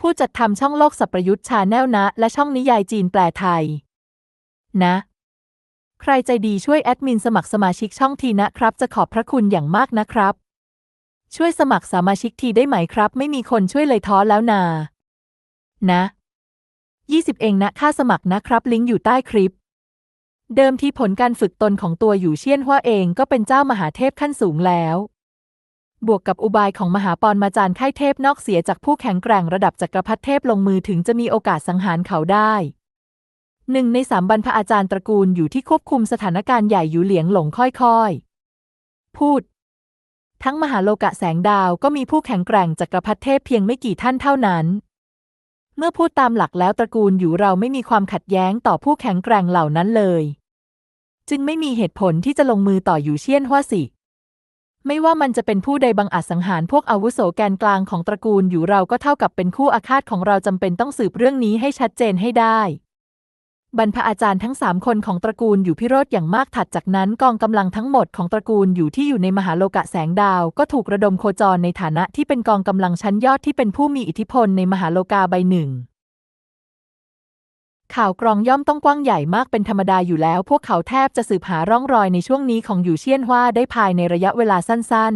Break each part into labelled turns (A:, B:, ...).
A: ผู้จัดทำช่องโลกสับประยุทธ์ชาแนลนะ และช่องนิยายจีนแปลไทย นะ ใครใจดีช่วยแอดมินสมัครสมาชิกช่องทีนะครับ จะขอบพระคุณอย่างมากนะครับ ช่วยสมัครสมาชิกทีได้ไหมครับ ไม่มีคนช่วยเลยท้อแล้วนา นะ20เองนะค่าสมัครนะครับ ลิงก์อยู่ใต้คลิป เดิมที่ผลการฝึกตนของตัวอยู่เชี่ยนหัวเองก็เป็นเจ้ามหาเทพขั้นสูงแล้ว บวกกับอุบายของมหาปรมาจารย์ค่ายเทพนอกเสียจากผู้แข็งแกร่งระดับจักรพรรดิเทพลงมือถึงจะมีโอกาสสังหารเขาได้หนึ่งในสามบรรพอาจารย์ตระกูลอยู่ที่ควบคุมสถานการณ์ใหญ่อยู่เหลียงหลงค่อยๆ พูด ทั้งมหาโลกะแสงดาวก็มีผู้แข็งแกร่งจักรพรรดิเทพเพียงไม่กี่ท่านเท่านั้น เมื่อพูดตามหลักแล้วตระกูลอยู่เราไม่มีความขัดแย้งต่อผู้แข็งแกร่งเหล่านั้นเลย จึงไม่มีเหตุผลที่จะลงมือต่ออยู่เชี่ยนหัวสิ ไม่ว่ามันจะเป็นผู้ใดบังอาจสังหารพวกอาวุโสแกนกลางของตระกูลอยู่เราก็เท่ากับเป็นคู่อาฆาตของเราจำเป็นต้องสืบเรื่องนี้ให้ชัดเจนให้ได้ บรรพอาจารย์ทั้งสามคนของตระกูลอยู่พิโรธอย่างมากถัดจากนั้นกองกำลังทั้งหมดของตระกูลอยู่ที่อยู่ในมหาโลกะแสงดาว ก็ถูกระดมโคจรในฐานะที่เป็นกองกำลังชั้นยอดที่เป็นผู้มีอิทธิพลในมหาโลกาใบหนึ่ง ข่าวกรองย่อมต้องกว้างใหญ่มากเป็นธรรมดาอยู่แล้ว พวกเขาแทบจะสืบหาร่องรอยในช่วงนี้ของอยู่เชียนฮว่าได้ภายในระยะเวลาสั้น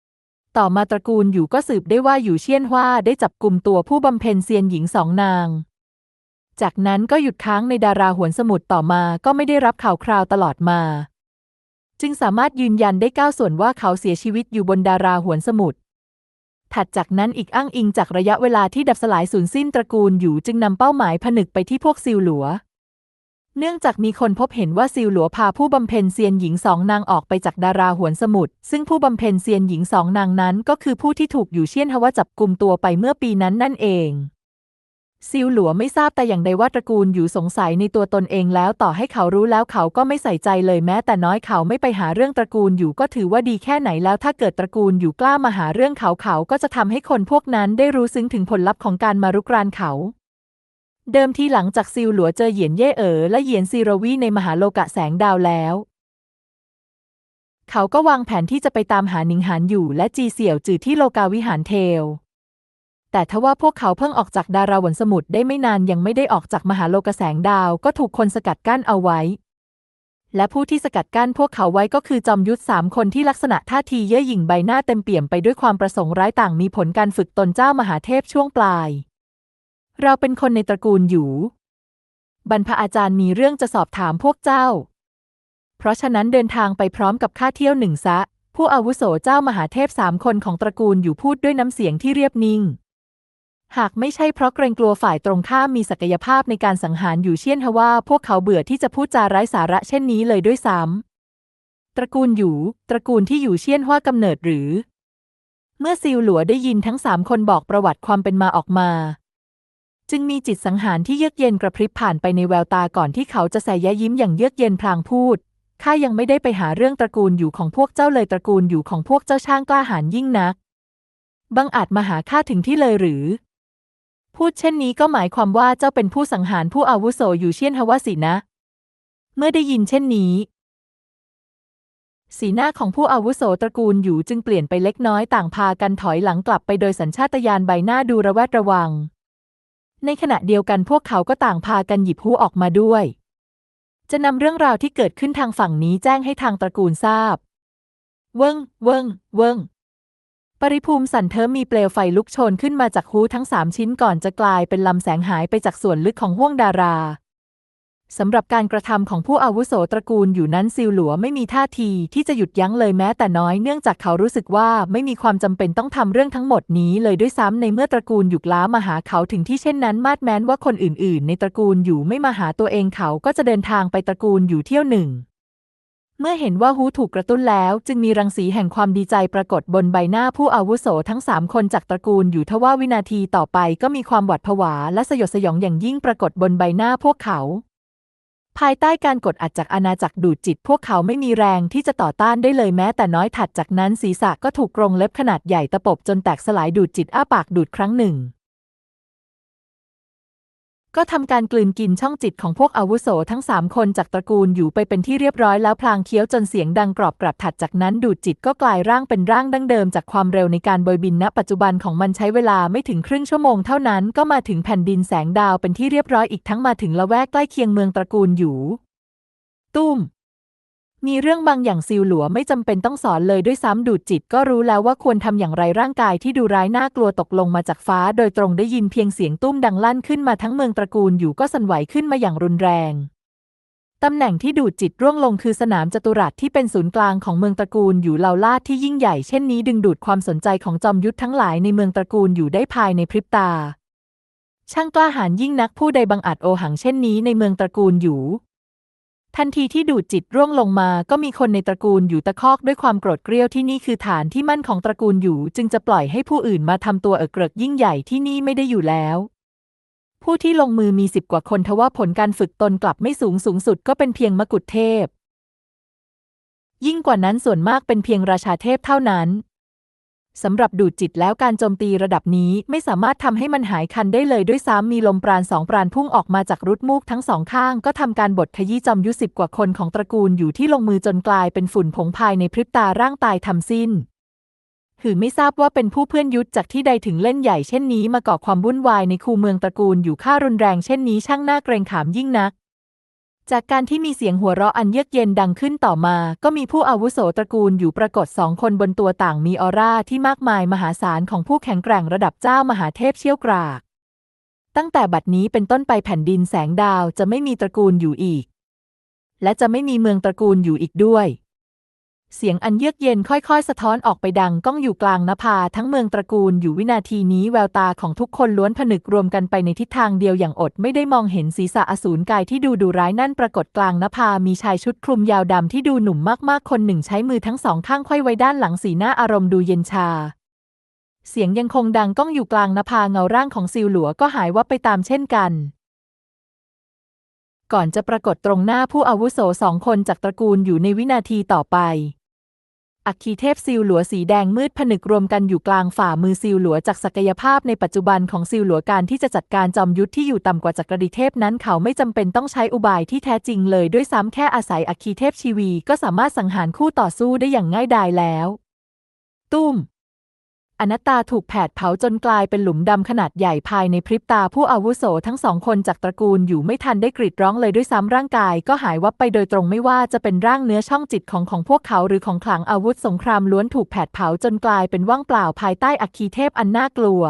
A: ๆ ต่อมาตระกูลอยู่ก็สืบได้ว่าอยู่เชียนฮว่าได้จับกลุ่มตัวผู้บำเพ็ญเซียนหญิงสองนาง จากนั้นก็หยุดค้างในดาราหวนสมุทรต่อมาก็ไม่ได้รับข่าวคราวตลอดมา จึงสามารถยืนยันได้ก้าส่วนว่าเขาเสียชีวิตอยู่บนดาราหวนสมุทร ถัดจากนั้นอีกอ้างอิงจากระยะเวลาที่ดับสลายสูญสิ้นตระกูลอยู่จึงนำเป้าหมายผนึกไปที่พวกซิวหลัว เนื่องจากมีคนพบเห็นว่าซิวหลัวพาผู้บำเพ็ญเซียนหญิงสองนางออกไปจากดาราหวนสมุทรซึ่งผู้บำเพ็ญเซียนหญิงสองนางนั้น ก็คือผู้ที่ถูกอยู่เชี่ยนฮวาจับกลุ่มตัวไปเมื่อปีนั้นนั่นเอง ซิวหลัวไม่ทราบแต่อย่างใดว่าตระกูลอยู่สงสัยในตัวตนเองแล้วต่อให้เขารู้แล้วเขาก็ไม่ใส่ใจเลยแม้ แต่น้อยเขาไม่ไปหาเรื่องตระกูลอยู่ก็ถือว่าดีแค่ไหนแล้วถ้าเกิดตระกูลอยู่กล้ามาหาเรื่องเขาเขาก็จะทำให้คนพวกนั้นได้รู้ซึ้งถึงผลลัพธ์ของการมารุกรานเขาเดิมทีหลังจากซิวหลัวเจอเหยียนเย่เอ๋อและเหยียนซีรวีในมหาโลกะแสงดาวแล้ว เขาก็วางแผนที่จะไปตามหาหนิงหานอยู่และจีเสี่ยวจือที่โลกาวิหารเทล แต่ทว่าพวกเขาเพิ่งออกจากดาราวนสมุทรได้ไม่นานยังไม่ได้ออกจากมหาโลกแสงดาวก็ถูกคนสกัดกั้นเอาไว้ และผู้ที่สกัดกั้นพวกเขาไว้ก็คือจอมยุทธสามคนที่ลักษณะท่าทีเย่อหยิ่งใบหน้าเต็มเปี่ยมไปด้วยความประสงค์ร้ายต่างมีผลการฝึกตนเจ้ามหาเทพช่วงปลาย เราเป็นคนในตระกูลอยู่ บรรพอาจารย์มีเรื่องจะสอบถามพวกเจ้า เพราะฉะนั้นเดินทางไปพร้อมกับข้าเที่ยวหนึ่งซะ ผู้อาวุโสเจ้ามหาเทพสามคนของตระกูลอยู่พูดด้วยน้ำเสียงที่เรียบนิ่ง หากไม่ใช่เพราะเกรงกลัวฝ่ายตรงข้ามมีศักยภาพในการสังหารอยู่เชี่ยนฮว่าพวกเขาเบื่อที่จะพูดจาไร้สาระเช่นนี้เลยด้วยซ้ำตระกูลอยู่ ตระกูลที่อยู่เชี่ยนฮว่ากำเนิดหรือ เมื่อซิวหลัวได้ยินทั้งสามคนบอกประวัติความเป็นมาออกมา จึงมีจิตสังหารที่เยือกเย็นกระพริบผ่านไปในแววตาก่อนที่เขาจะใส่ยยิ้มอย่างเยือกเย็นพลางพูดข้ายังไม่ได้ไปหาเรื่องตระกูลอยู่ของพวกเจ้าเลยตระกูลอยู่ของพวกเจ้าช่างกล้าหาญยิ่งนักบังอาจมาหาข้าถึงที่เลยหรือ พูดเช่นนี้ก็หมายความว่าเจ้าเป็นผู้สังหารผู้อาวุโสอยู่เชียนฮวาสินะ เมื่อได้ยินเช่นนี้ สีหน้าของผู้อาวุโสตระกูลอยู่จึงเปลี่ยนไปเล็กน้อยต่างพากันถอยหลังกลับไปโดยสัญชาตญาณใบหน้าดูระแวดระวัง ในขณะเดียวกันพวกเขาก็ต่างพากันหยิบหูออกมาด้วย จะนำเรื่องราวที่เกิดขึ้นทางฝั่งนี้แจ้งให้ทางตระกูลทราบ เวิงเวิงเวิง ปริภูมิสันเทิมมีเปลวไฟลุกโชนขึ้นมาจากหูทั้งสามชิ้นก่อนจะกลายเป็นลำแสงหายไปจากส่วนลึกของห้วงดาราสำหรับการกระทำของผู้อาวุโสตระกูลอยู่นั้นซิลหลัวไม่มีท่าทีที่จะหยุดยั้งเลยแม้แต่น้อยเนื่องจากเขารู้สึกว่าไม่มีความจำเป็นต้องทำเรื่องทั้งหมดนี้เลยด้วยซ้ำในเมื่อตระกูลหยุกล้ามาหาเขาถึงที่เช่นนั้น มาดแม้นว่าคนอื่นๆ ในตระกูลอยู่ไม่มาหาตัวเองเขาก็จะเดินทางไปตระกูลอยู่เที่ยวหนึ่ง เมื่อเห็นว่าฮูถูกกระตุ้นแล้ว จึงมีรังสีแห่งความดีใจปรากฏบนใบหน้าผู้อาวุโสทั้งสามคนจากตระกูลอยู่ทว่าวินาทีต่อไปก็มีความหวาดผวาและสยดสยองอย่างยิ่งปรากฏบนใบหน้าพวกเขา ภายใต้การกดอัดจากอาณาจักรดูดจิต พวกเขาไม่มีแรงที่จะต่อต้านได้เลยแม้แต่น้อยถัดจากนั้นศีรษะก็ถูกกรงเล็บขนาดใหญ่ตะปบจนแตกสลายดูดจิตอ้าปากดูดครั้งหนึ่ง ก็ทำการกลืนกินช่องจิตของพวกอาวุโสทั้งสามคนจากตระกูลอยู่ไปเป็นที่เรียบร้อยแล้วพลางเคี้ยวจนเสียงดังกรอบกรับถัดจากนั้นดูดจิตก็กลายร่างเป็นร่างดั้งเดิมจากความเร็วในการโบยบินณ ปัจจุบันของมันใช้เวลาไม่ถึงครึ่งชั่วโมงเท่านั้นก็มาถึงแผ่นดินแสงดาวเป็นที่เรียบร้อยอีกทั้งมาถึงละแวกใกล้เคียงเมืองตระกูลอยู่ ตุ้ม มีเรื่องบางอย่างซิวหลัวไม่จำเป็นต้องสอนเลยด้วยซ้ำดูดจิตก็รู้แล้วว่าควรทำอย่างไรร่างกายที่ดูร้ายน่ากลัวตกลงมาจากฟ้า โดยตรงได้ยินเพียงเสียงตุ้มดังลั่นขึ้นมาทั้งเมืองตระกูลอยู่ก็สั่นไหวขึ้นมาอย่างรุนแรงตำแหน่งที่ดูดจิตร่วงลงคือสนามจัตุรัสที่เป็นศูนย์กลางของเมืองตระกูลอยู่เหล่าลาดที่ยิ่งใหญ่เช่นนี้ดึงดูดความสนใจของจอมยุทธทั้งหลายในเมืองตระกูลอยู่ได้ภายในพริบตา ช่างกล้าหาญยิ่งนักผู้ใดบังอาจโอหังเช่นนี้ในเมืองตระกูลอยู่ ทันทีที่ดูดจิตร่วงลงมาก็มีคนในตระกูลอยู่ตะคอกด้วยความโกรธเกรี้ยวที่นี่คือฐานที่มั่นของตระกูลอยู่ จึงจะปล่อยให้ผู้อื่นมาทำตัวเอกเกริกยิ่งใหญ่ที่นี่ไม่ได้อยู่แล้ว ผู้ที่ลงมือมีสิบกว่าคนทว่าผลการฝึกตนกลับไม่สูงสูงสุดก็เป็นเพียงมกุฎเทพ ยิ่งกว่านั้นส่วนมากเป็นเพียงราชาเทพเท่านั้น สำหรับดูดจิตแล้วการโจมตีระดับนี้ไม่สามารถทำให้มันหายคันได้เลยด้วยซ้ำมีลมปราณสองปราณพุ่งออกมาจากรุดมูกทั้งสองข้าง ก็ทำการบดขยี้จอมยุสิบกว่าคนของตระกูลอยู่ที่ลงมือจนกลายเป็นฝุ่นผงภายในพริบตาร่างตายทำสิ้นหือไม่ทราบว่าเป็นผู้เพื่อนยุทธจากที่ใดถึงเล่นใหญ่เช่นนี้มาก่อความวุ่นวายในคูเมืองตระกูลอยู่ค่ารุนแรงเช่นนี้ช่างน่าเกรงขามยิ่งนัก จากการที่มีเสียงหัวเราะอันเยือกเย็นดังขึ้นต่อมา ก็มีผู้อาวุโสตระกูลอยู่ปรากฏสองคนบนตัวต่างมีออร่าที่มากมายมหาศาลของผู้แข็งแกร่งระดับเจ้ามหาเทพเชี่ยวกราก ตั้งแต่บัดนี้เป็นต้นไปแผ่นดินแสงดาวจะไม่มีตระกูลอยู่อีก และจะไม่มีเมืองตระกูลอยู่อีกด้วย เสียงอันเยือกเย็นค่อยๆ สะท้อนออกไปดังก้องอยู่กลางนภาทั้งเมืองตระกูลอยู่วินาทีนี้แววตาของทุกคนล้วนผนึกรวมกันไปในทิศทางเดียวอย่างอดไม่ได้มองเห็นศีรษะอสูรกายที่ดูดุร้ายนั่นปรากฏกลางนภามีชายชุดคลุมยาวดำที่ดูหนุ่มมากๆ คนหนึ่งใช้มือทั้งสองข้างไขว้ไว้ด้านหลังสีหน้าอารมณ์ดูเย็นชา เสียงยังคงดังก้องอยู่กลางนภาเงาร่างของซิวหลัวก็หายวับไปตามเช่นกันก่อนจะปรากฏตรงหน้าผู้อาวุโสสองคนจากตระกูลอยู่ในวินาทีต่อไป อัคคีเทพซิลหลัวสีแดงมืดผนึกรวมกันอยู่กลางฝ่ามือซิลหลัวจากศักยภาพในปัจจุบันของซิลหลัวการที่จะจัดการจอมยุทธที่อยู่ต่ำกว่าจักรดิเทพนั้นเขาไม่จำเป็นต้องใช้อุบายที่แท้จริงเลยด้วยซ้ำแค่อาศัยอัคคีเทพชีวีก็สามารถสังหารคู่ต่อสู้ได้อย่างง่ายดายแล้ว ตุ้ม อนัตตาถูกแผดเผาจนกลายเป็นหลุมดำขนาดใหญ่ภายในพริบตาผู้อาวุโสทั้งสองคนจากตระกูลอยู่ไม่ทันได้กรีดร้องเลยด้วยซ้ำร่างกายก็หายวับไปโดยตรงไม่ว่าจะเป็นร่างเนื้อช่องจิตของของพวกเขาหรือของขลังอาวุธสงครามล้วนถูกแผดเผาจนกลายเป็นว่างเปล่าภายใต้อัคคีเทพอันน่ากลัว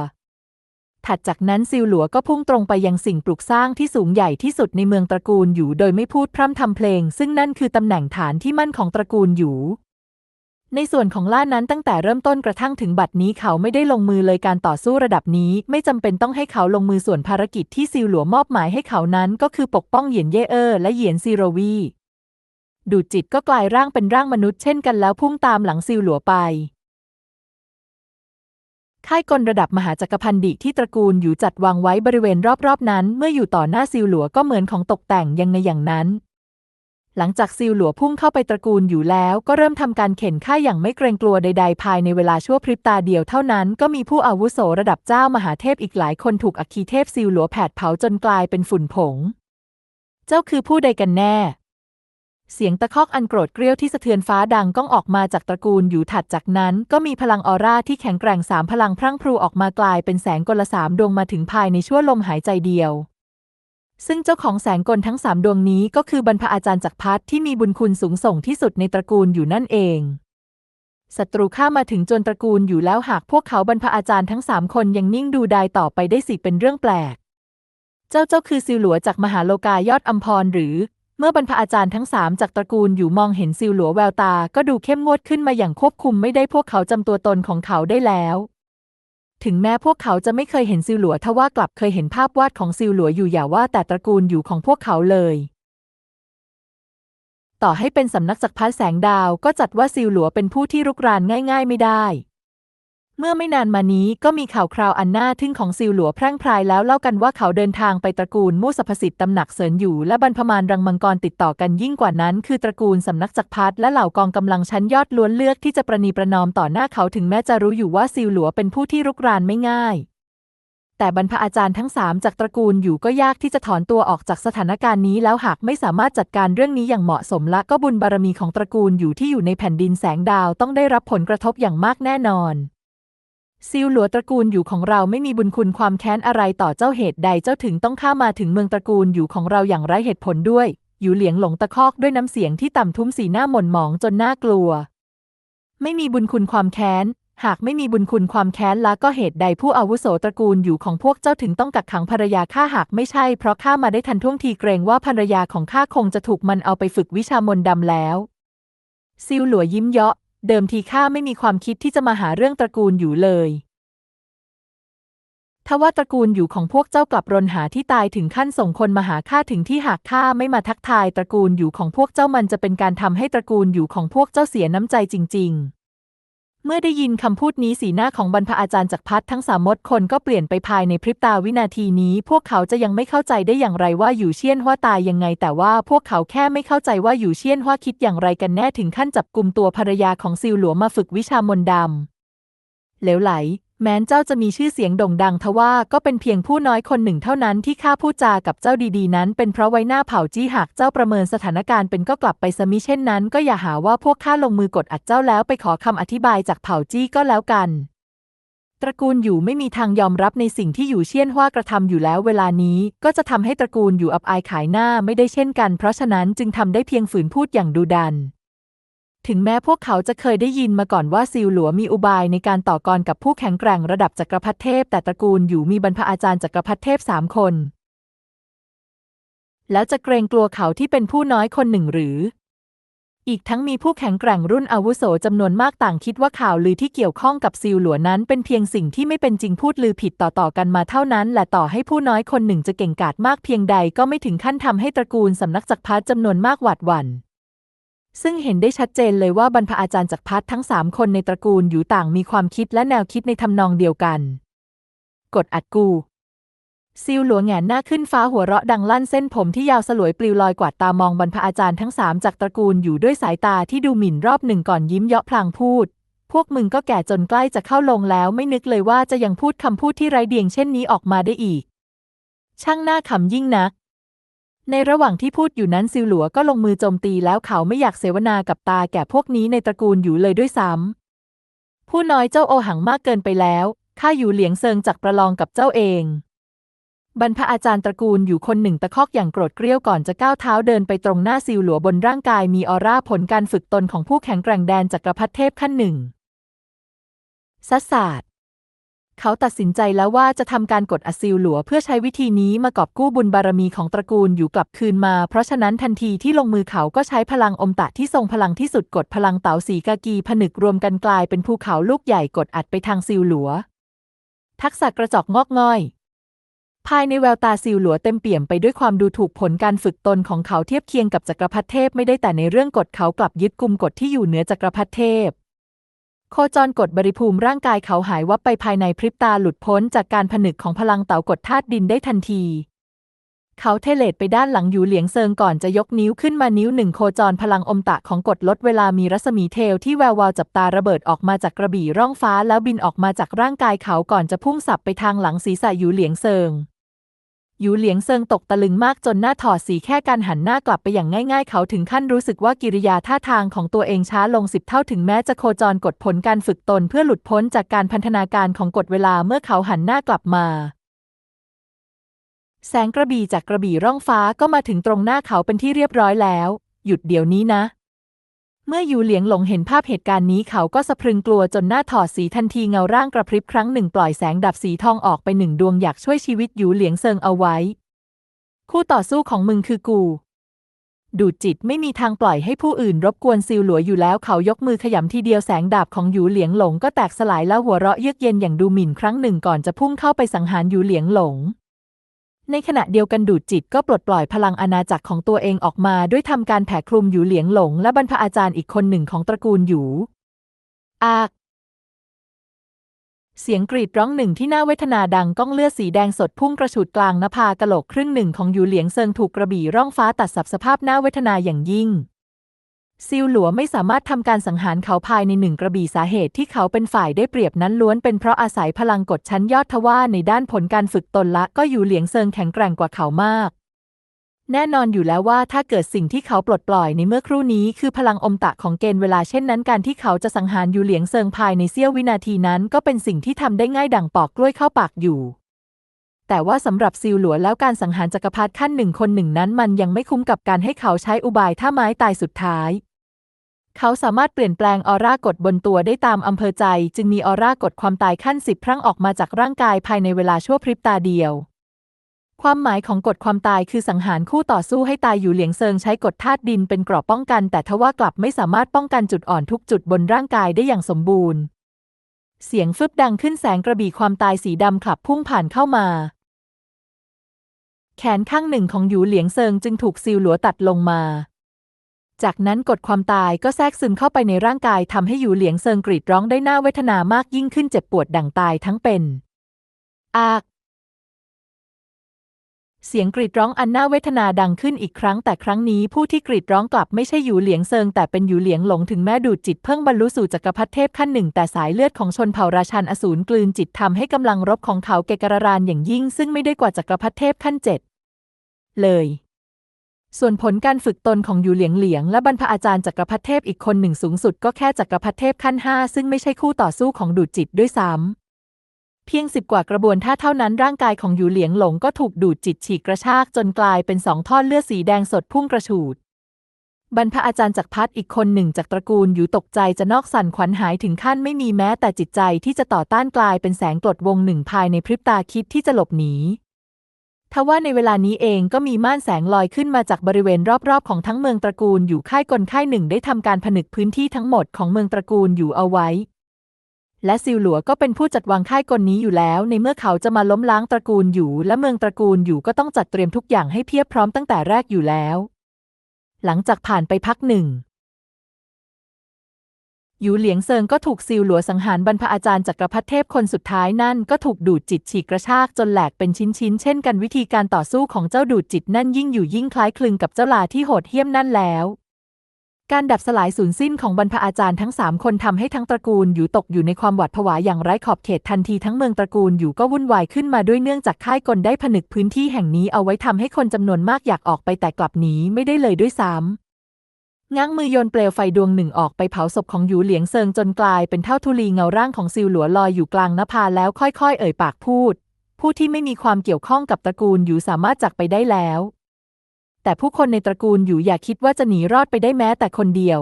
A: ถัดจากนั้นซิลหลัวก็พุ่งตรงไปยังสิ่งปลูกสร้างที่สูงใหญ่ที่สุดในเมืองตระกูลอยู่ โดยไม่พูดพร่ำทำเพลง ซึ่งนั่นคือตำแหน่งฐานที่มั่นของตระกูลอยู่ ในส่วนของล่านั้นตั้งแต่เริ่มต้นกระทั่งถึงบัดนี้เขาไม่ได้ลงมือเลยการต่อสู้ระดับนี้ ไม่จำเป็นต้องให้เขาลงมือส่วนภารกิจที่ซิลหลัวมอบหมายให้เขานั้นก็คือปกป้องเหยียนเย่เออและเหยียนซีโรวีดูดจิตก็กลายร่างเป็นร่างมนุษย์เช่นกันแล้วพุ่งตามหลังซิลหลัวไป ค่ายกลระดับมหาจักรพันดิที่ตระกูลอยู่จัดวางไว้บริเวณรอบๆนั้น เมื่ออยู่ต่อหน้าซิลหลัวก็เหมือนของตกแต่งยังไงอย่างนั้น หลังจากซิลหลัวพุ่งเข้าไปตระกูลอยู่แล้วก็เริ่มทำการเข็นค่าอย่างไม่เกรงกลัวใด ๆ ภายในเวลาชั่วพริบตาเดียวเท่านั้น ก็มีผู้อาวุโสระดับเจ้ามหาเทพอีกหลายคนถูกอัคคีเทพซิลหลัวแผดเผาจนกลายเป็นฝุ่นผง เจ้าคือผู้ใดกันแน่ เสียงตะคอกอันโกรธเกรี้ยวที่สะเทือนฟ้าดังก้องออกมาจากตระกูลอยู่ถัดจากนั้น ก็มีพลังออร่าที่แข็งแกร่งสามพลังพรั่งพรูออกมากลายเป็นแสงกลสามดวงมาถึงภายในชั่วลมหายใจเดียว ซึ่งเจ้าของแสงกลทั้งสามดวงนี้ก็คือบรรพอาจารย์จักรพัฒที่มีบุญคุณสูงส่งที่สุดในตระกูลอยู่นั่นเองศัตรูข้ามาถึงจนตระกูลอยู่แล้วหากพวกเขาบรรพอาจารย์ทั้งสามคนยังนิ่งดูดายต่อไปได้สิเป็นเรื่องแปลก เจ้าเจ้าคือซิลหลัวจากมหาโลกายอดอัมพรหรือ เมื่อบรรพอาจารย์ทั้งสามจากตระกูลอยู่มองเห็นซิลหลัวแววตาก็ดูเข้มงวดขึ้นมาอย่างควบคุมไม่ได้พวกเขาจำตัวตนของเขาได้แล้ว ถึงแม้พวกเขาจะไม่เคยเห็นซิลหลัวทว่ากลับเคยเห็นภาพวาดของซิลหลัวอยู่อย่าว่าแต่ตระกูลอยู่ของพวกเขาเลย ต่อให้เป็นสำนักจักรพรรดิแสงดาวก็จัดว่าซิลหลัวเป็นผู้ที่รุกรานง่าย ๆ ไม่ได้ เมื่อไม่นานมานี้ก็มีข่าวคราวอันน่าทึ่งของซิลหลัวแพร่งพรายแล้วเล่ากันว่าเขาเดินทางไปตระกูลมู่สรรพสิทธิ์ตำหนักเสริญอยู่ และบรรพมารรังมังกรติดต่อกันยิ่งกว่านั้น คือตระกูลสำนักจักรพรรดิและเหล่ากองกำลังชั้นยอดล้วนเลือกที่จะประนีประนอมต่อหน้าเขาถึงแม้จะรู้อยู่ว่าซิลหลัวเป็นผู้ที่รุกรานไม่ง่าย แต่บรรพอาจารย์ทั้งสามจากตระกูลอยู่ก็ยากที่จะถอนตัวออกจากสถานการณ์นี้ แล้วหากไม่สามารถจัดการเรื่องนี้อย่างเหมาะสมละก็บุญบารมีของตระกูลอยู่ที่อยู่ในแผ่นดินแสงดาวต้องได้รับผลกระทบอย่างมากแน่นอน ซิลหลัวตระกูลอยู่ของเราไม่มีบุญคุณความแค้นอะไรต่อเจ้าเหตุใดเจ้าถึงต้องข้ามาถึงเมืองตระกูลอยู่ของเราอย่างไร้เหตุผลด้วย อยู่เหลียงหลงตะคอกด้วยน้ำเสียงที่ต่ำทุ้มสีหน้าหม่นหมองจนน่ากลัว ไม่มีบุญคุณความแค้น หากไม่มีบุญคุณความแค้นละก็เหตุใดผู้อาวุโสตระกูลอยู่ของพวกเจ้าถึงต้องกักขังภรรยาข้าหากไม่ใช่ เพราะข้ามาได้ทันท่วงทีเกรงว่าภรรยาของข้าคงจะถูกมันเอาไปฝึกวิชามนต์ดำแล้วซิลหลัวยิ้มเยาะ เดิมทีข้าไม่มีความคิดที่จะมาหาเรื่องตระกูลอยู่เลยทว่าตระกูลอยู่ของพวกเจ้ากลับรนหาที่ตายถึงขั้นส่งคนมาหาข้าถึงที่หากข้าไม่มาทักทายตระกูลอยู่ของพวกเจ้ามันจะเป็นการทำให้ตระกูลอยู่ของพวกเจ้าเสียน้ำใจจริง ๆ เมื่อได้ยินคำพูดนี้สีหน้าของบรรพอาจารย์จักรพัฒทั้งสามมดคนก็เปลี่ยนไปภายในพริบตาวินาทีนี้ พวกเขาจะยังไม่เข้าใจได้อย่างไรว่าอยู่เชี่ยนว่าตายยังไง แต่ว่าพวกเขาแค่ไม่เข้าใจว่าอยู่เชี่ยนว่าคิดอย่างไรกันแน่ถึงขั้นจับกลุ่มตัวภรรยาของซิลหลัวมาฝึกวิชามนต์ดำเหลวไหล แม้นเจ้าจะมีชื่อเสียงโด่งดังทว่าก็เป็นเพียงผู้น้อยคนหนึ่งเท่านั้นที่ข้าพูดจากับเจ้าดีๆนั้น เป็นเพราะไว้หน้าเผาจี้หากเจ้าประเมินสถานการณ์เป็นก็กลับไปซะมิเช่นนั้น ก็อย่าหาว่าพวกข้าลงมือกดอัดเจ้าแล้วไปขอคำอธิบายจากเผาจี้ก็แล้วกัน ตระกูลอยู่ไม่มีทางยอมรับในสิ่งที่อยู่เชี่ยนว่ากระทำอยู่แล้วเวลานี้ก็จะทำให้ตระกูลอยู่อับอายขายหน้าไม่ได้เช่นกัน เพราะฉะนั้นจึงทำได้เพียงฝืนพูดอย่างดูดัน ถึงแม้พวกเขาจะเคยได้ยินมาก่อนว่าซิลหลัวมีอุบายในการต่อกรกับผู้แข็งแกร่งระดับจักรพรรดิเทพ แต่ตระกูลอยู่มีบรรพอาจารย์จักรพรรดิเทพสามคน แล้วจะเกรงกลัวเขาที่เป็นผู้น้อยคนหนึ่งหรือ อีกทั้งมีผู้แข็งแกร่งรุ่นอาวุโสจำนวนมากต่างคิดว่าข่าวลือที่เกี่ยวข้องกับซิลหลัวนั้นเป็นเพียงสิ่งที่ไม่เป็นจริงพูดลือผิดต่อๆกันมาเท่านั้น และต่อให้ผู้น้อยคนหนึ่งจะเก่งกาจมากเพียงใดก็ไม่ถึงขั้นทำให้ตระกูลสำนักจักรพรรดิจำนวนมากหวาดหวั่น ซึ่งเห็นได้ชัดเจนเลยว่าบรรพอาจารย์จักรพรรดิทั้งสามคนในตระกูลอยู่ต่างมีความคิดและแนวคิดในทำนองเดียวกัน กดอัดกู ซิลหลัวแหงนหน้าขึ้นฟ้าหัวเราะดังลั่นเส้นผมที่ยาวสลวยปลิวลอยกวาดตามองบรรพอาจารย์ทั้งสามจากตระกูลอยู่ด้วยสายตาที่ดูหมิ่นรอบหนึ่งก่อนยิ้มเยาะพลางพูด พวกมึงก็แก่จนใกล้จะเข้าลงแล้วไม่นึกเลยว่าจะยังพูดคำพูดที่ไร้เดียงเช่นนี้ออกมาได้อีก ช่างหน้าขำยิ่งนัก ในระหว่างที่พูดอยู่นั้นซิลหลัวก็ลงมือโจมตีแล้วเขาไม่อยากเสวนากับตาแก่พวกนี้ในตระกูลอยู่เลยด้วยซ้ำผู้น้อยเจ้าโอหังมากเกินไปแล้วข้าอยู่เหลียงเซิงจากประลองกับเจ้าเอง บรรพอาจารย์ตระกูลอยู่คนหนึ่งตะคอกอย่างโกรธเกรี้ยวก่อนจะก้าวเท้าเดินไปตรงหน้าซิลหลัวบนร่างกายมีออร่าผลการฝึกตนของผู้แข็งแกร่งแดนจักรพรรดิเทพขั้นหนึ่งซัสศาสตร์ เขาตัดสินใจแล้วว่าจะทำการกดอซิลหลัวเพื่อใช้วิธีนี้มากอบกู้บุญบารมีของตระกูลอยู่กลับคืนมา เพราะฉะนั้นทันทีที่ลงมือเขาก็ใช้พลังอมตะที่ทรงพลังที่สุดกดพลังเต๋าสีกากีผนึกรวมกันกลายเป็นภูเขาลูกใหญ่กดอัดไปทางซิลหลัว ทักษะกระจอกงอกง่อย ภายในแววตาซิลหลัวเต็มเปี่ยมไปด้วยความดูถูกผลการฝึกตนของเขาเทียบเคียงกับจักรพรรดิเทพไม่ได้แต่ในเรื่องกฎเขากลับยึดกุมกฎที่อยู่เหนือจักรพรรดิเทพ โคจรกฎบริภูมิร่างกายเขาหายวับไปภายในพริบตาหลุดพ้นจากการผนึกของพลังเต๋ากดธาตุดินได้ทันที เขาเทเลตไปด้านหลังอยู่เหลียงเซิงก่อนจะยกนิ้วขึ้นมานิ้วหนึ่งโคจรพลังอมตะของกฎลดเวลามีรัศมีเทลที่แวววาวจับตาระเบิดออกมาจากกระบี่ร่องฟ้าแล้วบินออกมาจากร่างกายเขาก่อนจะพุ่งสับไปทางหลังศีรษะอยู่เหลียงเซิง ยูเหลียงเซิงตกตะลึงมากจนหน้าถอดสีแค่การหันหน้ากลับไปอย่างง่ายๆ เขาถึงขั้นรู้สึกว่ากิริยาท่าทางของตัวเองช้าลงสิบเท่าถึงแม้จะโคจรกดผลการฝึกตนเพื่อหลุดพ้นจากการพันธนาการของกฎเวลาเมื่อเขาหันหน้ากลับมา แสงกระบี่จากกระบี่ร่องฟ้าก็มาถึงตรงหน้าเขาเป็นที่เรียบร้อยแล้ว หยุดเดี๋ยวนี้นะ เมื่ออยู่เหลียงหลงเห็นภาพเหตุการณ์นี้เขาก็สะพรึงกลัวจนหน้าถอดสีทันทีเงาร่างกระพริบครั้งหนึ่งปล่อยแสงดับสีทองออกไปหนึ่งดวงอยากช่วยชีวิตอยู่เหลียงเซิงเอาไว้ คู่ต่อสู้ของมึงคือกู ดูดจิตไม่มีทางปล่อยให้ผู้อื่นรบกวนซิลหลัวอยู่แล้วเขายกมือขยำทีเดียวแสงดาบของหยูเหลียงหลงก็แตกสลายแล้วหัวเราะเยือกเย็นอย่างดูหมิ่นครั้งหนึ่งก่อนจะพุ่งเข้าไปสังหารหยูเหลียงหลง ในขณะเดียวกันดูดจิตก็ปลดปล่อยพลังอาณาจักรของตัวเองออกมาด้วยทำการแผ่คลุมอยู่เหลียงหลง และบรรพอาจารย์อีกคนหนึ่งของตระกูลอยู่ อาก เสียงกรีดร้องหนึ่งที่น่าเวทนาดังก้องเลือดสีแดงสดพุ่งกระฉูดกลางนภากะโหลกครึ่งหนึ่งของอยู่เหลียงเซิงถูกกระบี่ร่องฟ้าตัดสับสภาพหน้าเวทนาอย่างยิ่ง ซิลหลัวไม่สามารถทำการสังหารเขาภายในหนึ่งกระบี่สาเหตุที่เขาเป็นฝ่ายได้เปรียบนั้นล้วนเป็นเพราะอาศัยพลังกดชั้นยอดทว่าในด้านผลการฝึกตนละก็อยู่เหลียงเซิงแข็งแกร่งกว่าเขามาก แน่นอนอยู่แล้วว่าถ้าเกิดสิ่งที่เขาปลดปล่อยในเมื่อครู่นี้ คือพลังอมตะของเกณฑ์เวลาเช่นนั้นการที่เขาจะสังหารอยู่เหลียงเซิงภายในเสี้ยววินาทีนั้นก็เป็นสิ่งที่ทำได้ง่ายดั่งปอกกล้วยเข้าปากอยู่แต่ว่าสำหรับซิลหลัวแล้วการสังหารจักรพรรดิขั้นหนึ่งคนหนึ่งนั้นมันยังไม่คุ้มกับการให้เขาใช้อุบายท่าไม้ตายสุดท้าย เขาสามารถเปลี่ยนแปลงออร่ากดบนตัวได้ตามอำเภอใจ จึงมีออร่ากดความตายขั้นสิบพรั่งออกมาจากร่างกายภายในเวลาชั่วพริบตาเดียว ความหมายของกฎความตายคือสังหารคู่ต่อสู้ให้ตายอยู่เหลียงเซิงใช้กฎธาตุดินเป็นกรอบป้องกัน แต่ทว่ากลับไม่สามารถป้องกันจุดอ่อนทุกจุดบนร่างกายได้อย่างสมบูรณ์ เสียงฟึบดังขึ้นแสงกระบี่ความตายสีดำขับพุ่งผ่านเข้ามาแขนข้างหนึ่งของหยูเหลียงเซิงจึงถูกซิลหลัวตัดลงมา จากนั้นกฎความตายก็แทรกซึมเข้าไปในร่างกายทำให้หยูเหลียงเซิงกรีดร้องได้น่าเวทนามากยิ่งขึ้นเจ็บปวดดั่งตายทั้งเป็น อาก เสียงกรีดร้องอันน่าเวทนาดังขึ้นอีกครั้ง แต่ครั้งนี้ผู้ที่กรีดร้องกลับไม่ใช่หยูเหลียงเซิงแต่เป็นหยูเหลียงหลงถึงแม้ดูดจิตเพิ่งบรรลุสู่จักรพรรดิเทพขั้นหนึ่งแต่สายเลือดของชนเผ่าราชันอสูรกลืนจิตทำให้กำลังรบของเขาเกกรารานอย่างยิ่ง ซึ่งไม่ได้กว่าจักรพรรดิเทพขั้นเจ็ดเลย ส่วนผลการฝึกตนของหยูเหลียงเหลียง และบรรพอาจารย์จักรพรรดิเทพอีกคนหนึ่งสูงสุดก็แค่จักรพรรดิเทพขั้นห้าซึ่งไม่ใช่คู่ต่อสู้ของดูดจิตด้วยซ้ำเพียงสิบกว่ากระบวนท่าเท่านั้นร่างกายของหยูเหลียงหลงก็ถูกดูดจิตฉีกกระชากจนกลายเป็นสองท่อนเลือดสีแดงสดพุ่งกระฉูดบรรพอาจารย์จักรพัฒอีกคนหนึ่งจากตระกูลหยูตกใจจะนอกสั่นขวัญหายถึงขั้นไม่มีแม้แต่จิตใจที่จะต่อต้านกลายเป็นแสงกลดวงหนึ่งภายในพริบตาคิดที่จะหลบหนี ทว่าในเวลานี้เองก็มีม่านแสงลอยขึ้นมาจากบริเวณรอบๆ ของทั้งเมืองตระกูลอยู่ค่ายกลค่ายหนึ่งได้ทำการผนึกพื้นที่ทั้งหมดของเมืองตระกูลอยู่เอาไว้ และซิลหลัวก็เป็นผู้จัดวางค่ายกลนี้อยู่แล้ว ในเมื่อเขาจะมาล้มล้างตระกูลอยู่ และเมืองตระกูลอยู่ก็ต้องจัดเตรียมทุกอย่างให้เพียบพร้อมตั้งแต่แรกอยู่แล้ว หลังจากผ่านไปพักหนึ่ง ยูเหลียงเซิงก็ถูกซิลหลัวสังหารบรรพอาจารย์จักรพรรดิเทพคนสุดท้ายนั่นก็ถูกดูดจิตฉีกกระชากจนแหลกเป็นชิ้นๆ เช่นกันวิธีการต่อสู้ของเจ้าดูดจิตนั่นยิ่งอยู่ยิ่งคล้ายคลึงกับเจ้าลาที่โหดเหี้ยมนั่นแล้ว การดับสลายสูญสิ้นของบรรพอาจารย์ทั้งสามคนทำให้ทั้งตระกูลอยู่ตกอยู่ในความหวาดผวาอย่างไร้ขอบเขตทันทีทั้งเมืองตระกูลอยู่ก็วุ่นวายขึ้นมาด้วยเนื่องจากค่ายกลได้ผนึกพื้นที่แห่งนี้เอาไว้ทำให้คนจำนวนมากอยากออกไปแต่กลับหนีไม่ได้เลยด้วยซ้ำ ง้างมือโยนเปลวไฟดวงหนึ่งออกไปเผาศพของหยูเหลียงเซิงจนกลายเป็นเท่าทุลีเงาร่างของซิวหลัวลอยอยู่กลางนภาแล้วค่อยๆ เอ่ยปากพูด ผู้ที่ไม่มีความเกี่ยวข้องกับตระกูลหยูสามารถจักไปได้แล้ว แต่ผู้คนในตระกูลหยูอย่าคิดว่าจะหนีรอดไปได้แม้แต่คนเดียว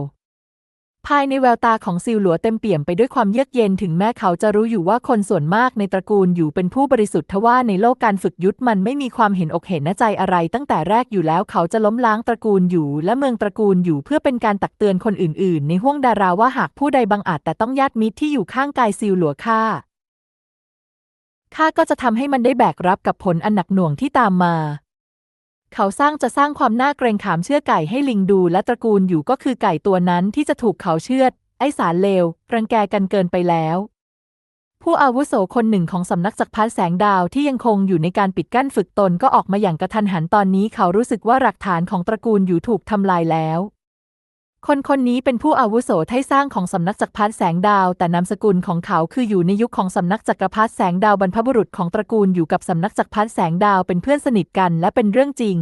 A: ภายในแววตาของซิลหลัวเต็มเปี่ยมไปด้วยความเยือกเย็นถึงแม้เขาจะรู้อยู่ว่าคนส่วนมากในตระกูลอยู่เป็นผู้บริสุทธิ์ทว่าในโลกการฝึกยุทธมันไม่มีความเห็นอกเห็นใจอะไร ตั้งแต่แรกอยู่แล้วเขาจะล้มล้างตระกูลอยู่และเมืองตระกูลอยู่เพื่อเป็นการตักเตือนคนอื่นๆ ในห้วงดาราว่าหากผู้ใดบังอาจแต่ต้องญาติมิตรที่อยู่ข้างกายซิลหลัวข้าข้าก็จะทำให้มันได้แบกรับกับผลอันหนักหน่วงที่ตามมา เขาสร้างจะสร้างความน่าเกรงขามเชื่อไก่ให้ลิงดูและตระกูลอยู่ก็คือไก่ตัวนั้นที่จะถูกเขาเชือด ไอสารเลว รังแกกันเกินไปแล้ว ผู้อาวุโสคนหนึ่งของสำนักจักรพรรดิแสงดาวที่ยังคงอยู่ในการปิดกั้นฝึกตนก็ออกมาอย่างกระทันหันตอนนี้เขารู้สึกว่าหลักฐานของตระกูลอยู่ถูกทำลายแล้ว คนคนนี้เป็นผู้อาวุโสไทสร้างของสำนักจักรพรรดิแสงดาว แต่นามสกุลของเขาคืออยู่ในยุคของสำนักจักรพรรดิแสงดาวบรรพบุรุษของตระกูลอยู่กับสำนักจักรพรรดิแสงดาวเป็นเพื่อนสนิทกันและเป็นเรื่องจริง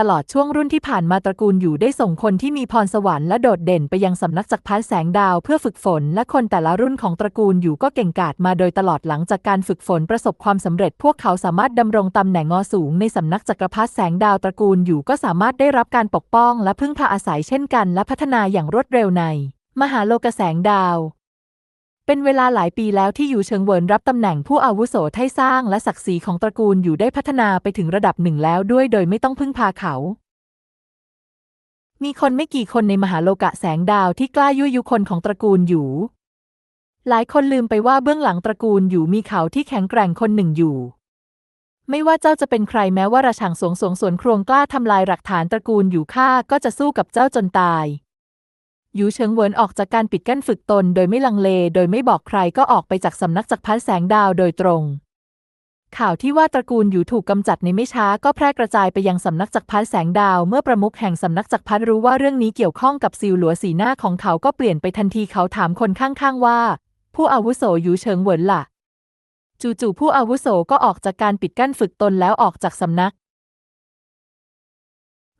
A: ตลอดช่วงรุ่นที่ผ่านมาตระกูลอยู่ได้ส่งคนที่มีพรสวรรค์และโดดเด่นไปยังสำนักจักรพรรดิแสงดาวเพื่อฝึกฝน และคนแต่ละรุ่นของตระกูลอยู่ก็เก่งกาจมาโดยตลอดหลังจากการฝึกฝนประสบความสำเร็จ พวกเขาสามารถดำรงตำแหน่งงอสูงในสำนักจักรพรรดิแสงดาวตระกูลอยู่ก็สามารถได้รับการปกป้อง และพึ่งพาอาศัยเช่นกัน และพัฒนาอย่างรวดเร็วใน มหาโลกแสงดาว เป็นเวลาหลายปีแล้วที่อยู่เชิงเวินรับตำแหน่งผู้อาวุโสไทสร้างและศักดิ์ศรีของตระกูลอยู่ได้พัฒนาไปถึงระดับหนึ่งแล้วด้วยโดยไม่ต้องพึ่งพาเขา มีคนไม่กี่คนในมหาโลกะแสงดาวที่กล้ายั่วยุคนของตระกูลอยู่ หลายคนลืมไปว่าเบื้องหลังตระกูลอยู่มีเขาที่แข็งแกร่งคนหนึ่งอยู่ ไม่ว่าเจ้าจะเป็นใครแม้ว่าราชางสวงสวงสวนครวงกล้าทำลายหลักฐานตระกูลอยู่ข้าก็จะสู้กับเจ้าจนตาย ยูเฉิงเวินออกจากการปิดกั้นฝึกตนโดยไม่ลังเล โดยไม่บอกใครก็ออกไปจากสำนักจักรพรรดิแสงดาวโดยตรง ข่าวที่ว่าตระกูลอยู่ถูกกำจัดในไม่ช้าก็แพร่กระจายไปยังสำนักจักรพรรดิแสงดาวเมื่อประมุขแห่งสำนักจักรพรรดิรู้ว่าเรื่องนี้เกี่ยวข้องกับซิวหลัวสีหน้าของเขาก็เปลี่ยนไปทันทีเขาถามคนข้างๆว่า ผู้อาวุโสยูเฉิงเวินล่ะ จู่ๆผู้อาวุโสก็ออกจากการปิดกั้นฝึกตนแล้วออกจากสำนัก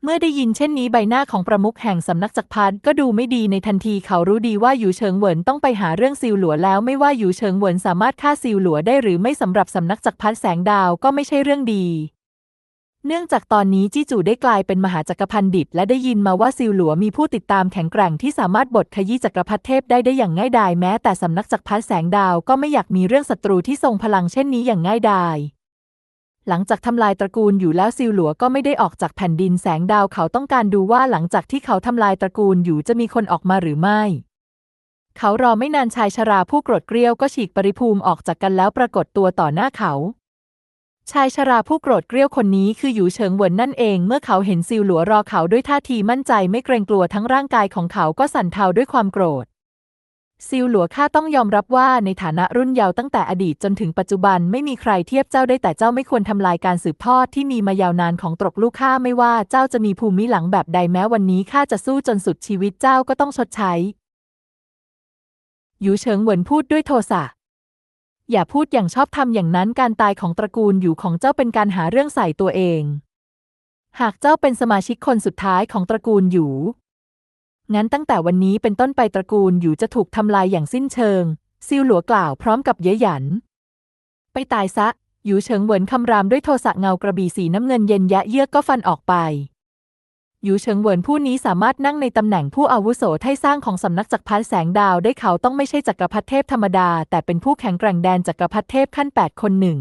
A: เมื่อได้ยินเช่นนี้ใบหน้าของประมุขแห่งสำนักจักรพรรดิก็ดูไม่ดีในทันทีเขารู้ดีว่าหยูเฉิงเหวินต้องไปหาเรื่องซิวหลัวแล้วไม่ว่าหยูเฉิงเหวินสามารถฆ่าซิวหลัวได้หรือไม่สำหรับสำนักจักรพรรดิแสงดาวก็ไม่ใช่เรื่องดี เนื่องจากตอนนี้จี้จู่ได้กลายเป็นมหาจักรพันดิตและได้ยินมาว่าซิวหลัวมีผู้ติดตามแข็งแกร่งที่สามารถบดขยี้จักรพรรดิเทพได้ได้อย่างง่ายดายแม้แต่สำนักจักรพรรดิแสงดาวก็ไม่อยากมีเรื่องศัตรูที่ทรงพลังเช่นนี้อย่างง่ายดาย หลังจากทำลายตระกูลอยู่แล้วซิวหลัวก็ไม่ได้ออกจากแผ่นดินแสงดาวเขาต้องการดูว่าหลังจากที่เขาทำลายตระกูลอยู่จะมีคนออกมาหรือไม่ เขารอไม่นานชายชราผู้โกรธเกรี้ยวก็ฉีกปริภูมิออกจากกันแล้วปรากฏตัวต่อหน้าเขา ชายชราผู้โกรธเกรี้ยวคนนี้คือหยูเฉิงเหวินนั่นเอง เมื่อเขาเห็นซิวหลัวรอเขาด้วยท่าทีมั่นใจไม่เกรงกลัวทั้งร่างกายของเขาก็สั่นเทาด้วยความโกรธ ซิวหลัวข้าต้องยอมรับว่าในฐานะรุ่นเยาว์ตั้งแต่อดีตจนถึงปัจจุบันไม่มีใครเทียบเจ้าได้แต่เจ้าไม่ควรทำลายการสืบทอดที่มีมายาวนานของตรกลูกข้าไม่ว่าเจ้าจะมีภูมิหลังแบบใดแม้วันนี้ข้าจะสู้จนสุดชีวิตเจ้าก็ต้องชดใช้ยูเฉิงเหวินพูดด้วยโทสะอย่าพูดอย่างชอบธรรมอย่างนั้นการตายของตระกูลอยู่ของเจ้าเป็นการหาเรื่องใส่ตัวเอง หากเจ้าเป็นสมาชิกคนสุดท้ายของตระกูลอยู่ งั้นตั้งแต่วันนี้เป็นต้นไปตระกูลอยู่จะถูกทำลายอย่างสิ้นเชิง ซิวหลัวกล่าวพร้อมกับเย้ยหยัน ไปตายซะหยูเฉิงเหวินคำรามด้วยโทสะเงากระบี่สีน้ำเงินเย็นยะเยือกก็ฟันออกไปหยูเฉิงเหวินผู้นี้สามารถนั่งในตำแหน่งผู้อาวุโสไทสร้างของสำนักจักรพรรดิแสงดาวได้เขาต้องไม่ใช่จักรพรรดิเทพธรรมดา แต่เป็นผู้แข็งแกร่งแดนจักรพรรดิเทพขั้นแปดคนหนึ่ง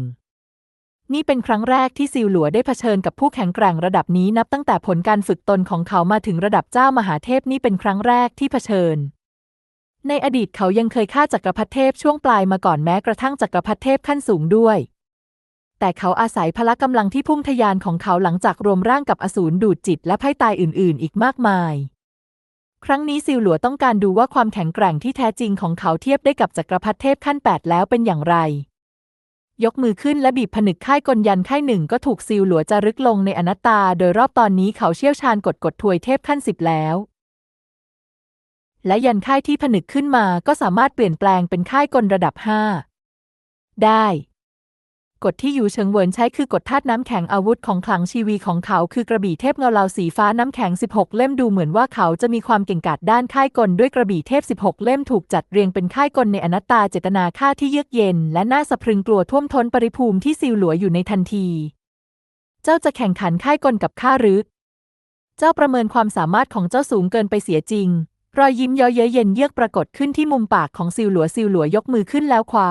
A: นี่เป็นครั้งแรกที่ซิวหลัวได้เผชิญกับผู้แข็งแกร่งระดับนี้นับตั้งแต่ผลการฝึกตนของเขามาถึงระดับเจ้ามหาเทพนี่เป็นครั้งแรกที่เผชิญ ในอดีตเขายังเคยฆ่าจักรพรรดิเทพช่วงปลายมาก่อนแม้กระทั่งจักรพรรดิเทพขั้นสูงด้วย แต่เขาอาศัยพละกำลังที่พุ่งทะยานของเขาหลังจากรวมร่างกับอสูรดูดจิตและไพ่ตายอื่น ๆ อีกมากมาย ครั้งนี้ซิวหลัวต้องการดูว่าความแข็งแกร่งที่แท้จริงของเขาเทียบได้กับจักรพรรดิเทพขั้นแปดแล้วเป็นอย่างไร ยกมือขึ้นและบีบผนึกค่ายกลยันค่ายหนึ่งก็ถูกซิลหลัวจะรึกลงในอนัตตา โดยรอบตอนนี้เขาเชี่ยวชาญกดกดถวยเทพขั้นสิบแล้ว และยันค่ายที่ผนึกขึ้นมาก็สามารถเปลี่ยนแปลงเป็นค่ายกลระดับห้าได้ กฎที่อยู่เฉิงเวินใช้คือกฎธาตุน้ำแข็งอาวุธของขลังชีวีของเขาคือกระบี่เทพเงาลาวสีฟ้าน้ำแข็ง 16 เล่มดูเหมือนว่าเขาจะมีความเก่งกาจด้านค่ายกลด้วยกระบี่เทพ 16 เล่มถูกจัดเรียงเป็นค่ายกลในอนัตตาเจตนาค่าที่เยือกเย็น และน่าสะพรึงกลัวท่วมท้นปริภูมิที่ซิวหลัวอยู่ในทันที เจ้าจะแข่งขันค่ายกลกับข้าหรือ เจ้าประเมินความสามารถของเจ้าสูงเกินไปเสียจริง รอยยิ้มย้อเย้ยเย็นเยือกปรากฏขึ้นที่มุมปากของซิวหลัวซิวหลัวยกมือขึ้นแล้วคว้า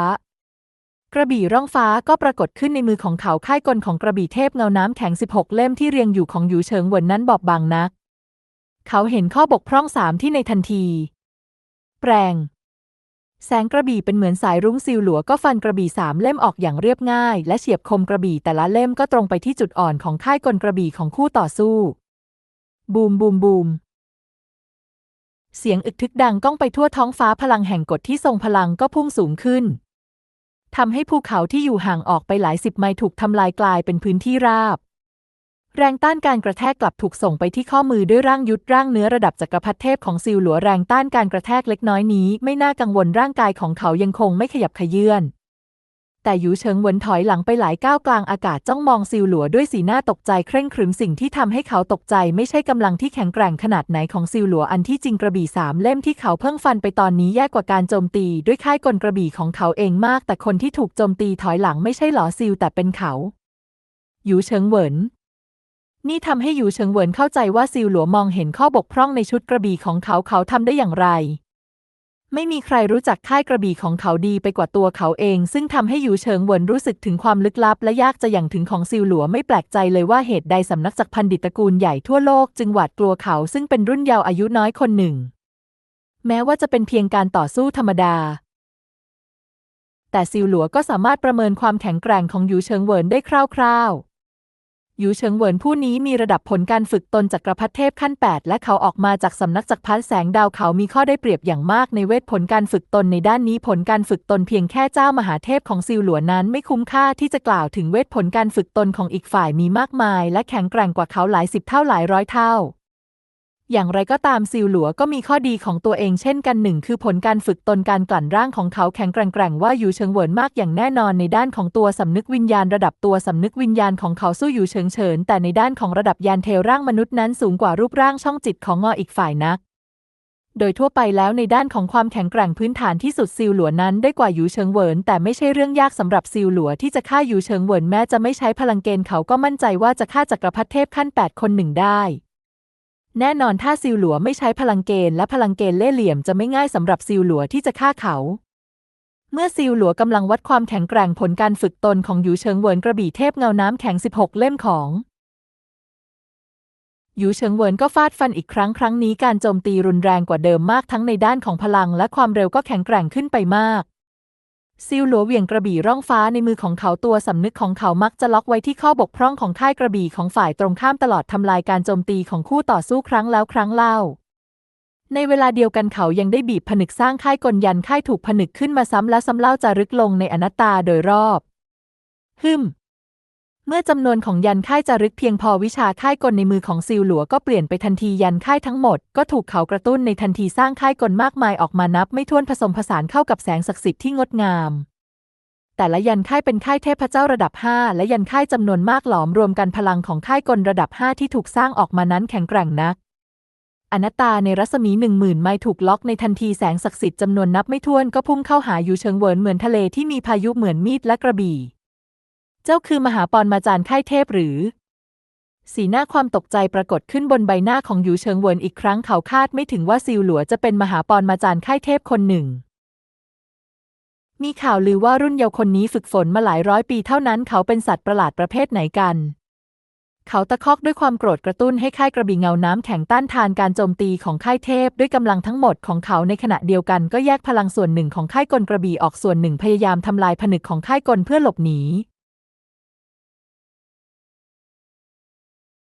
A: กระบี่ร่องฟ้าก็ปรากฏขึ้นในมือของเขาค่ายกลของกระบี่เทพเงาน้ำแข็ง 16 เล่มที่เรียงอยู่ของหยูเฉิงเหวินนั้นบอบบางนัก เขาเห็นข้อบกพร่องสามที่ในทันที แปลง แสงกระบี่เป็นเหมือนสายรุ้งซิวหลัวก็ฟันกระบี่สามเล่มออกอย่างเรียบง่าย และเฉียบคมกระบี่แต่ละเล่มก็ตรงไปที่จุดอ่อนของค่ายกลกระบี่ของคู่ต่อสู้ บูมบูมบูมเสียงอึกทึกดังก้องไปทั่วท้องฟ้าพลังแห่งกฎที่ทรงพลังก็พุ่งสูงขึ้น ทำให้ภูเขาที่อยู่ห่างออกไปหลายสิบไมล์ถูกทำลายกลายเป็นพื้นที่ราบ แรงต้านการกระแทกกลับถูกส่งไปที่ข้อมือด้วยร่างยุทธร่างเนื้อระดับจักรพรรดิเทพของซิลหลัวแรงต้านการกระแทกเล็กน้อยนี้ ไม่น่ากังวลร่างกายของเขายังคงไม่ขยับขยื่น แต่หยูเฉิงเหวินถอยหลังไปหลายก้าวกลางอากาศจ้องมองซิวหลัวด้วยสีหน้าตกใจเคร่งครึมสิ่งที่ทำให้เขาตกใจไม่ใช่กำลังที่แข็งแกร่งขนาดไหนของซิวหลัวอันที่จริงกระบี่สามเล่มที่เขาเพิ่งฟันไปตอนนี้แย่กว่าการโจมตีด้วยค่ายกลกระบี่ของเขาเองมาก แต่คนที่ถูกโจมตีถอยหลังไม่ใช่หลอซิวแต่เป็นเขาหยูเฉิงเหวินนี่ทำให้หยูเฉิงเหวินเข้าใจว่าซิวหลัวมองเห็นข้อบกพร่องในชุดกระบี่ของเขาเขาทำได้อย่างไร ไม่มีใครรู้จักค่ายกระบี่ของเขาดีไปกว่าตัวเขาเอง ซึ่งทำให้หยูเฉิงเหวินรู้สึกถึงความลึกลับ และยากจะอย่างถึงของซิวหลัวไม่แปลกใจเลยว่าเหตุใดสำนักจักพันดิตตระกูลใหญ่ทั่วโลกจึงหวาดกลัวเขาซึ่งเป็นรุ่นเยาว์อายุน้อยคนหนึ่ง แม้ว่าจะเป็นเพียงการต่อสู้ธรรมดา แต่ซิวหลัวก็สามารถประเมินความแข็งแกร่งของหยูเฉิงเหวินได้คร่าว หยูเฉิงเหวินผู้นี้มีระดับผลการฝึกตนจักรพรรดิเทพขั้น 8 และเขาออกมาจากสำนักจักรพรรดิแสงดาวเขามีข้อได้เปรียบอย่างมากในเวทผลการฝึกตนในด้านนี้ผลการฝึกตนเพียงแค่เจ้ามหาเทพของซิวหลัวนั้นไม่คุ้มค่าที่จะกล่าวถึงเวทผลการฝึกตนของอีกฝ่ายมีมากมาย และแข็งแกร่งกว่าเขาหลายสิบเท่าหลายร้อยเท่า อย่างไรก็ตามซิลหลัวก็มีข้อดีของตัวเองเช่นกันหนึ่งคือผลการฝึกตนการกลั่นร่างของเขาแข็งแกร่งว่าอยู่เฉิงเหวินมากอย่างแน่นอนในด้านของตัวสำนึกวิญญาณระดับตัวสำนึกวิญญาณของเขาสู้อยู่เฉิงเฉิน แต่ในด้านของระดับยานเทลร่างมนุษย์นั้นสูงกว่ารูปร่างช่องจิตของงออีกฝ่ายนัก โดยทั่วไปแล้วในด้านของความแข็งแกร่งพื้นฐานที่สุดซิลหลัวนั้นได้กว่าหยูเฉิงเหวินแต่ไม่ใช่เรื่องยากสำหรับซิลหลัวที่จะฆ่าหยูเฉิงเหวินแม้จะไม่ใช้พลังเกณฑ์เขาก็มั่นใจว่าจะฆ่าจักรพรรดิเทพขั้น 8 คนหนึ่งได้ แน่นอนถ้าซิลหลัวไม่ใช้พลังเกณฑ์และพลังเกณฑ์เล่เหลี่ยมจะไม่ง่ายสำหรับซิลหลัวที่จะฆ่าเขา เมื่อซิลหลัวกำลังวัดความแข็งแกร่งผลการฝึกตนของหยูเฉิงเวินกระบี่เทพเงาน้ำแข็ง 16 เล่มของหยูเฉิงเวินก็ฟาดฟันอีกครั้งครั้งนี้การโจมตีรุนแรงกว่าเดิมมากทั้งในด้านของพลังและความเร็วก็แข็งแกร่งขึ้นไปมาก ซิลหลัวเหวี่ยงกระบี่ร่องฟ้าในมือของเขาตัวสำนึกของเขามักจะล็อกไว้ที่ข้อบกพร่องของค่ายกระบี่ของฝ่ายตรงข้ามตลอดทำลายการโจมตีของคู่ต่อสู้ครั้งแล้วครั้งเล่า ในเวลาเดียวกันเขายังได้บีบผนึกสร้างค่ายกลยันค่ายถูกผนึกขึ้นมาซ้ำและซ้ำเล่าจารึกลงในอนัตตาโดยรอบฮึม เมื่อจำนวนของยันค่ายจารึกเพียงพอวิชาค่ายกลในมือของซิลหลัวก็เปลี่ยนไปทันทียันค่ายทั้งหมดก็ถูกเขากระตุ้นในทันทีสร้างค่ายกลมากมายออกมานับ ไม่ถ้วนผสมผสานเข้ากับแสงศักดิ์สิทธิ์ที่งดงาม แต่ละยันค่ายเป็นค่ายเทพเจ้าระดับ 5 และยันค่ายจำนวนมากหลอมรวมกันพลังของค่ายกลระดับ 5 ที่ถูกสร้างออกมานั้นแข็งแกร่งนักอนัตตาในรัศมีหนึ่งหมื่นไมล์ถูกล็อกในทันทีแสงศักดิ์สิทธิ์จำนวนนับไม่ถ้วนก็พุ่งเข้าหาอยู่เชิงเวินเหมือนทะเลที่มีพายุเหมือนมีดและกระบี่ เจ้าคือมหาปอนมาจารย์ค่ายเทพหรือ สีหน้าความตกใจปรากฏขึ้นบนใบหน้าของหยูเชิงเวินอีกครั้งเขาคาดไม่ถึงว่าซิวหลัวจะเป็นมหาปอนมาจารย์ค่ายเทพคนหนึ่ง มีข่าวลือว่ารุ่นเยาว์คนนี้ฝึกฝนมาหลายร้อยปีเท่านั้นเขาเป็นสัตว์ประหลาดประเภทไหนกันเขาตะคอกด้วยความโกรธกระตุ้นให้ค่ายกระบี่เงาน้ำแข็งต้านทานการโจมตีของค่ายเทพ ด้วยกำลังทั้งหมดของเขาในขณะเดียวกันก็แยกพลังส่วนหนึ่งของค่ายกลกระบี่ออกส่วนหนึ่งพยายามทำลายผนึกของค่ายกลเพื่อหลบหนี